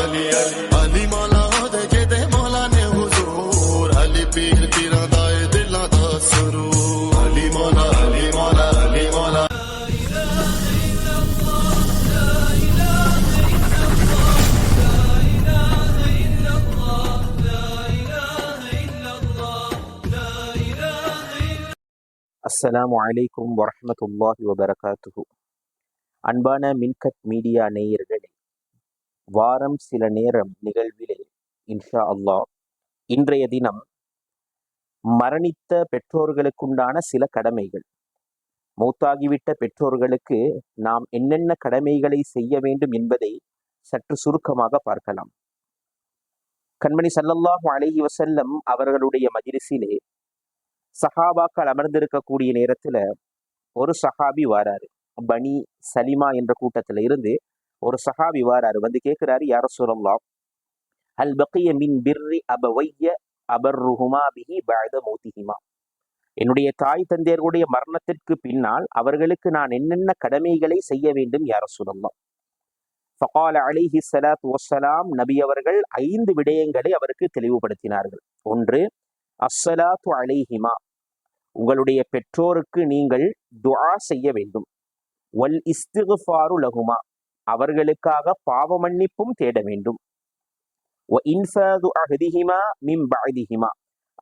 ਅਲੀ ਅਲੀ ਅਲੀ ਮੌਲਾ ਦੇ ਜਿਹਦੇ ਮੌਲਾ ਨੇ ਹੁਜ਼ੂਰ ਅਲੀ ਪੀਰ ਪੀਰਾਂ ਦਾ ਏ ਦਿਲਾਂ ਦਾ ਸਰੂਰ ਅਲੀ ਮੌਲਾ ਅਲੀ ਮੌਲਾ ਅਲੀ ਮੌਲਾ அஸ்ஸலாமு அலைக்கும் வரஹ்மத்துல்லாஹி வபரகாத்துஹு அன்பான மின்கட் மீடியா நேயர்களே வாரம் சில நேரம் நிகழ்விலே இன்ஷா அல்லாஹ். இன்றைய தினம் மரணித்த பெற்றோர்களுக்குண்டான சில கடமைகள். மூத்தாகிவிட்ட பெற்றோர்களுக்கு நாம் என்னென்ன கடமைகளை செய்ய வேண்டும் என்பதை சற்று சுருக்கமாக பார்க்கலாம். கண்மணி சல்லல்லாஹு அலஹி வசல்லம் அவர்களுடைய மஜ்லிஸிலே சஹாபாக்கள் அமர்ந்திருக்கக்கூடிய நேரத்துல ஒரு சஹாபி வாராரு. பனி சலிமா என்ற கூட்டத்துல இருந்து ஒரு சஹாபி வாராரு வந்து கேட்கிறாரு யார சொல்லலாம் அல் பக்கிய மின் பிர்ரி அபவைய அபர்ருஹுமா பிஹி பஅத மௌத்திஹிமா? என்னுடைய தாய் தந்தையர்களுடைய மரணத்திற்கு பின்னால் அவர்களுக்கு நான் என்னென்ன கடமைகளை செய்ய வேண்டும் யார சொல்லலாம் ஃபகால அலிஹி சலாத் வஸ்ஸலாம் நபி அவர்கள் ஐந்து விடயங்களை அவருக்கு தெளிவுபடுத்தினார்கள். ஒன்று அஸ்ஸலாத்து அலைஹிமா உங்களுடைய பெற்றோருக்கு நீங்கள் துஆ செய்ய வேண்டும். வல் இஸ்திகுஃபாரு லகுமா அவர்களுக்காக பாவ மன்னிப்பும் தேட வேண்டும்.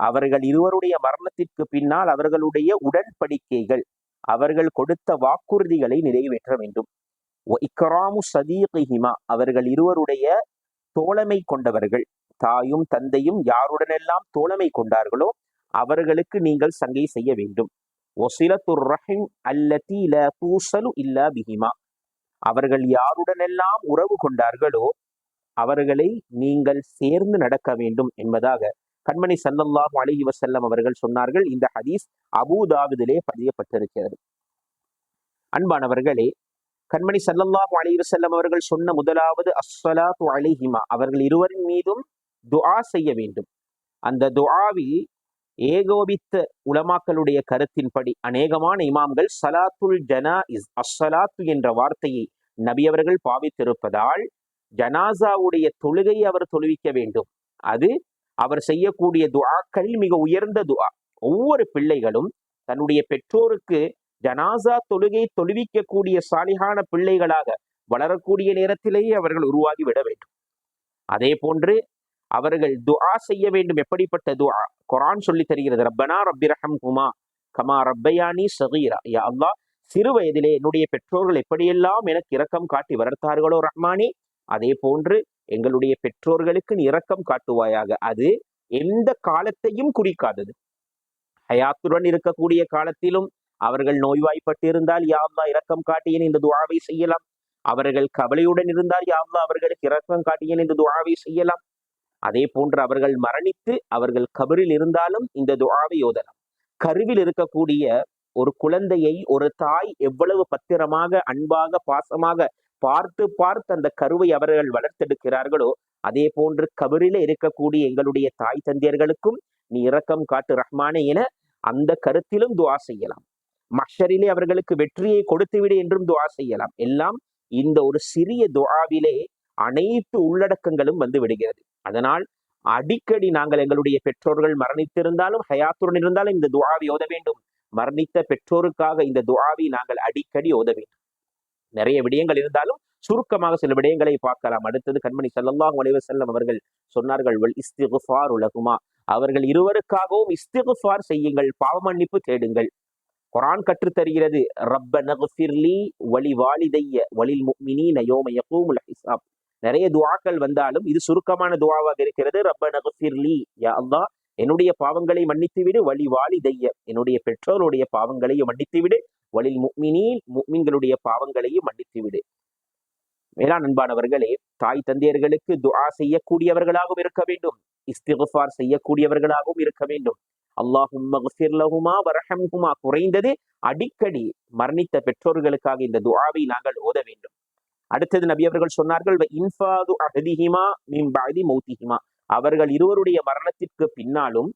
அவர்கள் இருவருடைய மரணத்திற்கு பின்னால் அவர்களுடைய உடன்படிக்கைகள் அவர்கள் கொடுத்த வாக்குறுதிகளை நிறைவேற்ற வேண்டும். இக்ராமு சதீகிஹிமா அவர்கள் இருவருடைய தோழமை கொண்டவர்கள். தாயும் தந்தையும் யாருடனெல்லாம் தோழமை கொண்டார்களோ அவர்களுக்கு நீங்கள் சங்கை செய்ய வேண்டும். ஒசிலத்துர் ரஹிம் அல்லதி ல தூசலு இல்லா பிஹிமா. அவர்கள் யாருடனெல்லாம் உறவு கொண்டார்களோ அவர்களை நீங்கள் சேர்ந்து நடக்க வேண்டும் என்பதாக கண்மணி சல்லல்லாஹ் அலி வசல்லம் அவர்கள் சொன்னார்கள். இந்த ஹதீஸ் அபூதாவிதிலே பதியப்பட்டிருக்கிறது. அன்பானவர்களே கண்மணி சல்லல்லாஹ் அலி வசல்லம் அவர்கள் சொன்ன முதலாவது அஸ்ஸலாத்து அலிஹிமா அவர்கள் இருவரின் மீதும் துஆ செய்ய வேண்டும். அந்த துஆவில் ஏகோபித்த உலமாக்களுடைய கருத்தின்படி அநேகமான இமாம்கள் சலாத்துல் ஜனா இஸ் அஸ்ஸலாத்து என்ற வார்த்தையை நபி அவர்கள் பாவித்திருப்பதால் ஜனாசாவுடைய தொழுகை அவர் தொழுவிக்க வேண்டும். அது அவர் செய்யக்கூடிய துவாக்கள் மிக உயர்ந்த துஆ. ஒவ்வொரு பிள்ளைகளும் தன்னுடைய பெற்றோருக்கு ஜனாசா தொழுகை தொழுவிக்கக்கூடிய சாலிகான பிள்ளைகளாக வளரக்கூடிய நேரத்திலேயே அவர்கள் உருவாகி விட வேண்டும். அதே போன்று அவர்கள் துஆ செய்ய வேண்டும். எப்படிப்பட்ட துஆ? குரான் சொல்லி தருகிறது. ரப்பனா ரப்பி ரஹம்ஹுமா கமா ரப்பயானி சகீரா. யா அல்லா சிறு வயதிலே என்னுடைய பெற்றோர்கள் எப்படியெல்லாம் எனக்கு இரக்கம் காட்டி வளர்த்தார்களோ ரஹ்மானி அதே போன்று எங்களுடைய பெற்றோர்களுக்கு நீ இரக்கம் காட்டுவாயாக. அது எந்த காலத்தையும் குறிக்காதது. ஹயாத்துடன் இருக்கக்கூடிய காலத்திலும் அவர்கள் நோய்வாய்ப்பட்டு இருந்தால் யா இரக்கம் காட்டியேன் இந்த துவாவை செய்யலாம்? அவர்கள் கவலையுடன் இருந்தால் யாவ்லா அவர்களுக்கு இரக்கம் காட்டியேன் இந்த துவாவை செய்யலாம்? அதே போன்று அவர்கள் மரணித்து அவர்கள் கபரில் இருந்தாலும் இந்த துவாவை ஓதலாம் கருவில் இருக்கக்கூடிய ஒரு குழந்தையை ஒரு தாய் எவ்வளவு பத்திரமாக அன்பாக பாசமாக பார்த்து பார்த்து அந்த கருவை அவர்கள் வளர்த்தெடுக்கிறார்களோ அதே போன்று கபரில இருக்கக்கூடிய எங்களுடைய தாய் தந்தையர்களுக்கும் நீ இரக்கம் காட்டு ரஹ்மானே என அந்த கருத்திலும் துவா செய்யலாம். மஷரிலே அவர்களுக்கு வெற்றியை கொடுத்துவிடு என்றும் துவா செய்யலாம். எல்லாம் இந்த ஒரு சிறிய துவாவிலே அனைத்து உள்ளடக்கங்களும் வந்து விடுகிறது. அதனால் அடிக்கடி நாங்கள் எங்களுடைய பெற்றோர்கள் மரணித்திருந்தாலும் ஹயாத்துடன் இருந்தாலும் இந்த துவாவை ஓத வேண்டும். மரணித்த பெற்றோருக்காக இந்த துவாவி நாங்கள் அடிக்கடி ஓத வேண்டும். நிறைய விடயங்கள் இருந்தாலும் சுருக்கமாக சில விடயங்களை பார்க்கலாம். அடுத்தது கண்மணி ஸல்லல்லாஹு அலைஹி செல்லம் அவர்கள் சொன்னார்கள் வல் உலகுமா அவர்கள் இருவருக்காகவும் இஸ்திகுஃபார் செய்யுங்கள் பாவ மன்னிப்பு தேடுங்கள். குரான் கற்றுத் தருகிறது ரப்ப நகுஃபிர்லி வலி வாலிதைய வலில் முக்மினி யௌம ஹிசாப் நிறைய துவாக்கள் வந்தாலும் இது சுருக்கமான துவாவாக இருக்கிறது. ரப்ப நக்ஃபிர்லி யா அல்லாஹ் என்னுடைய பாவங்களை மன்னித்து விடு வலி வாலிதைய. என்னுடைய பெற்றோருடைய பாவங்களையும் மன்னித்து விடு வலில் முஃமினீன் முஃமின்களுடைய பாவங்களையும் மன்னித்து விடு மேலாண் அன்பானவர்களே தாய் தந்தையர்களுக்கு துஆ செய்யக்கூடியவர்களாகவும் இருக்க வேண்டும். இஸ்திகுஃபார் செய்யக்கூடியவர்களாகவும் இருக்க வேண்டும். அல்லாஹும் வரஹம்ஹுமா குறைந்தது அடிக்கடி மரணித்த பெற்றோர்களுக்காக இந்த துஆவை நாங்கள் ஓத வேண்டும். அடுத்தது நபி அவர்கள் சொன்னார்கள் இன்ஃபாது மௌத்திஹிமா. அவர்கள் இருவருடைய மரணத்திற்கு பின்னாலும்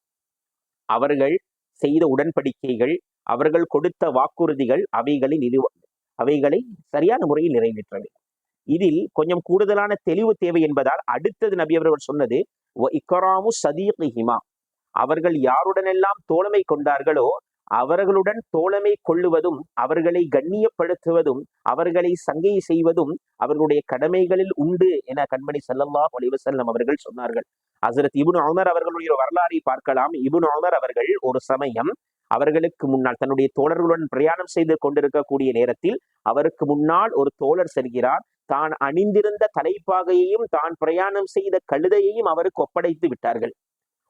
அவர்கள் செய்த உடன்படிக்கைகள் அவர்கள் கொடுத்த வாக்குறுதிகள் அவைகளை நிறுவ அவைகளை சரியான முறையில் நிறைவேற்ற இதில் கொஞ்சம் கூடுதலான தெளிவு தேவை என்பதால் அடுத்தது நபி அவர்கள் சொன்னது இக்கராமு இக்ராமு அவர்கள் யாருடனெல்லாம் தோழமை கொண்டார்களோ அவர்களுடன் தோழமை கொள்ளுவதும் அவர்களை கண்ணியப்படுத்துவதும் அவர்களை சங்கை செய்வதும் அவர்களுடைய கடமைகளில் உண்டு என கண்மணி ஸல்லல்லாஹு அலைஹி அவர்கள் சொன்னார்கள். ஹசரத் இபுன் அமர் அவர்களுடைய வரலாறை பார்க்கலாம். இபுன் அமர் அவர்கள் ஒரு சமயம் அவர்களுக்கு முன்னால் தன்னுடைய தோழர்களுடன் பிரயாணம் செய்து கொண்டிருக்கக்கூடிய நேரத்தில் அவருக்கு முன்னால் ஒரு தோழர் செல்கிறார். தான் அணிந்திருந்த தலைப்பாகையையும் தான் பிரயாணம் செய்த கழுதையையும் அவருக்கு ஒப்படைத்து விட்டார்கள்.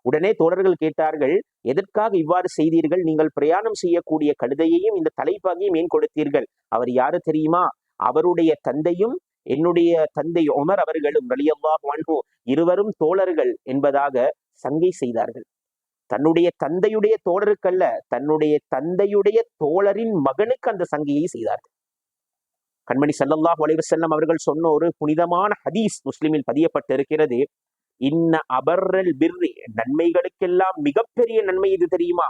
உடனே தோழர்கள் கேட்டார்கள் எதற்காக இவ்வாறு செய்தீர்கள்? நீங்கள் பிரயாணம் செய்யக்கூடிய கழுதையையும் இந்த தலைப்பாகையும் ஏன் கொடுத்தீர்கள்? அவர் யாரு தெரியுமா? அவருடைய தந்தையும் என்னுடைய தந்தை உமர் அவர்களும் ரலியல்லாஹு இருவரும் தோழர்கள் என்பதாக சங்கை செய்தார்கள். தன்னுடைய தந்தையுடைய தோழருக்கல்ல தன்னுடைய தந்தையுடைய தோழரின் மகனுக்கு அந்த சங்கையை செய்தார்கள். கண்மணி சல்லல்லாஹ் செல்லம் அவர்கள் சொன்ன ஒரு புனிதமான ஹதீஸ் முஸ்லிமில் பதியப்பட்டிருக்கிறது. இன்ன அபர்ரல் பிர்ரி நன்மைகளுக்கெல்லாம் மிகப்பெரிய நன்மை இது தெரியுமா?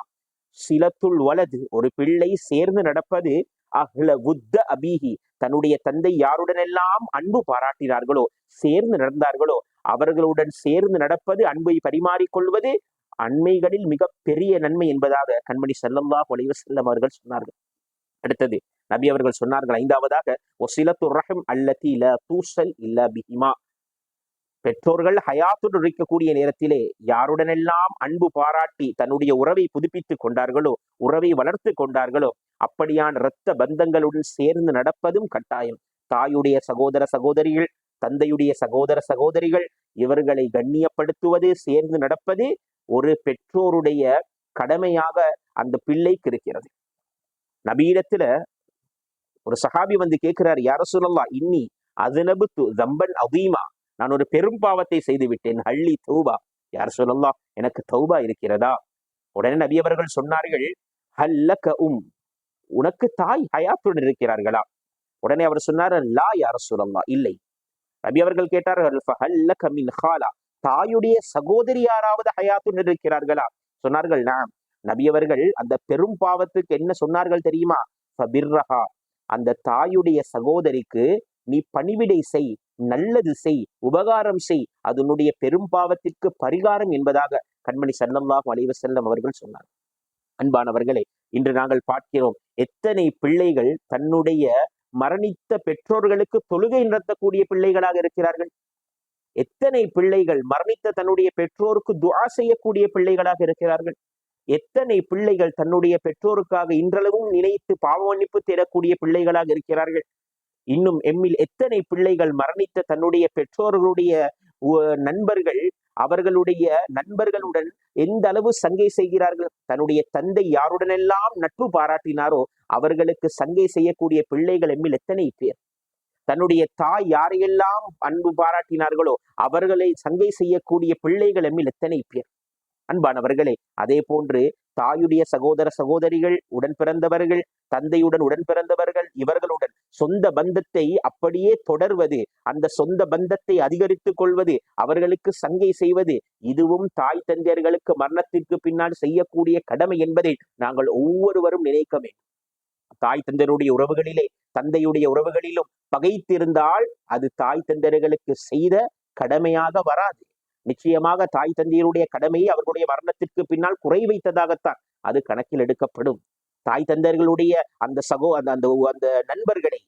சிலத்துள் வலது ஒரு பிள்ளை சேர்ந்து நடப்பது அஹ்ல புத்த அபீஹி தன்னுடைய தந்தை யாருடனெல்லாம் அன்பு பாராட்டினார்களோ சேர்ந்து நடந்தார்களோ அவர்களுடன் சேர்ந்து நடப்பது அன்பை பரிமாறிக்கொள்வது அண்மைகளில் மிக பெரிய நன்மை என்பதாக கண்மணி ஸல்லல்லாஹு அலைஹி செல்லம் அவர்கள் சொன்னார்கள். அடுத்தது நபி அவர்கள் சொன்னார்கள் ஐந்தாவதாக ஒசிலத்து ரஹம் அல்லதி இல தூசல் இல்ல பிஹிமா பெற்றோர்கள் ஹயாத்துடன் இருக்கக்கூடிய நேரத்திலே யாருடனெல்லாம் அன்பு பாராட்டி தன்னுடைய உறவை புதுப்பித்துக் கொண்டார்களோ உறவை வளர்த்து கொண்டார்களோ அப்படியான இரத்த பந்தங்களுடன் சேர்ந்து நடப்பதும் கட்டாயம். தாயுடைய சகோதர சகோதரிகள் தந்தையுடைய சகோதர சகோதரிகள் இவர்களை கண்ணியப்படுத்துவது சேர்ந்து நடப்பது ஒரு பெற்றோருடைய கடமையாக அந்த பிள்ளைக்கு இருக்கிறது. நபீடத்துல ஒரு சஹாபி வந்து கேட்கிறார் யார சொல்லலாம் இன்னி அதுனபுத்து தம்பன் அதீமா நான் ஒரு பெரும் பாவத்தை செய்து விட்டேன் ஹள்ளி தௌபா. யார் சொல்லலாம் எனக்கு தௌபா இருக்கிறதா? உடனே நபி அவர்கள் சொன்னார்கள் ஹல்லக உம். உனக்கு தாய் ஹயாத்துடன் இருக்கிறார்களா? உடனே அவர் சொன்னார் லா யார் சொல்லலாம் இல்லை. நபி அவர்கள் கேட்டார்கள் "ஃபஹல்லக மின் ஹாலா. தாயுடைய சகோதரி யாராவது ஹயாத்துடன் இருக்கிறார்களா? சொன்னார்கள் நாம் நபி அவர்கள் அந்த பெரும் பாவத்துக்கு என்ன சொன்னார்கள் தெரியுமா? ஃபபிர்ரஹா. அந்த தாயுடைய சகோதரிக்கு நீ பணிவிடை செய். நல்லது செய் உபகாரம் செய் அதனுடைய பெரும் பாவத்திற்கு பரிகாரம் என்பதாக கண்மணி ஸல்லல்லாஹு அலைஹி செல்லம் அவர்கள் சொன்னார். அன்பானவர்களே இன்று நாங்கள் பார்க்கிறோம் எத்தனை பிள்ளைகள் தன்னுடைய மரணித்த பெற்றோர்களுக்கு தொழுகை நடத்தக்கூடிய பிள்ளைகளாக இருக்கிறார்கள். எத்தனை பிள்ளைகள் மரணித்த தன்னுடைய பெற்றோருக்கு துவா செய்யக்கூடிய பிள்ளைகளாக இருக்கிறார்கள். எத்தனை பிள்ளைகள் தன்னுடைய பெற்றோருக்காக இன்றளவும் நினைத்து பாவ மன்னிப்பு தேடக்கூடிய பிள்ளைகளாக இருக்கிறார்கள். இன்னும் எம்மில் எத்தனை பிள்ளைகள் மரணித்த தன்னுடைய பெற்றோர்களுடைய உ- நண்பர்கள் அவர்களுடைய நண்பர்களுடன் எந்த அளவு சங்கை செய்கிறார்கள்? தன்னுடைய தந்தை யாருடனெல்லாம் நட்பு பாராட்டினாரோ அவர்களுக்கு சங்கை செய்யக்கூடிய பிள்ளைகள் எம்மில் எத்தனை பேர்? தன்னுடைய தாய் யாரையெல்லாம் அன்பு பாராட்டினார்களோ அவர்களை சங்கை செய்யக்கூடிய பிள்ளைகள் எம்மில் எத்தனை பேர்? அன்பானவர்களே அதே போன்று தாயுடைய சகோதர சகோதரிகள் உடன் பிறந்தவர்கள் தந்தையுடன் உடன் பிறந்தவர்கள் இவர்களுடன் சொந்த பந்தத்தை அப்படியே தொடர்வது அந்த சொந்த பந்தத்தை அதிகரித்துக் கொள்வது அவர்களுக்கு சங்கை செய்வது இதுவும் தாய் தந்தையர்களுக்கு மரணத்திற்கு பின்னால் செய்யக்கூடிய கடமை என்பதை நாங்கள் ஒவ்வொருவரும் நினைக்க வேண்டும். தாய் தந்தையருடைய உறவுகளிலே தந்தையுடைய உறவுகளிலும் பகைத்திருந்தால் அது தாய் தந்தையர்களுக்கு செய்த கடமையாக வராது. நிச்சயமாக தாய் தந்தையருடைய கடமையை அவர்களுடைய மரணத்திற்கு பின்னால் குறை வைத்ததாகத்தான் அது கணக்கில் எடுக்கப்படும். தாய் தந்தையர்களுடைய அந்த சகோ அந்த அந்த அந்த நண்பர்களை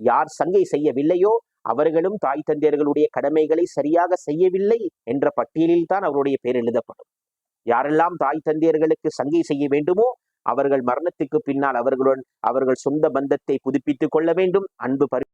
யார் சங்கை செய்யவில்லையோ அவர்களும் தாய் தந்தையர்களுடைய கடமைகளை சரியாக செய்யவில்லை என்ற பட்டியலில் தான் அவருடைய பெயர் எழுதப்படும். யாரெல்லாம் தாய் தந்தையர்களுக்கு சங்கை செய்ய வேண்டுமோ அவர்கள் மரணத்துக்கு பின்னால் அவர்களுடன் அவர்கள் சொந்த பந்தத்தை புதுப்பித்துக் கொள்ள வேண்டும். அன்பு பரி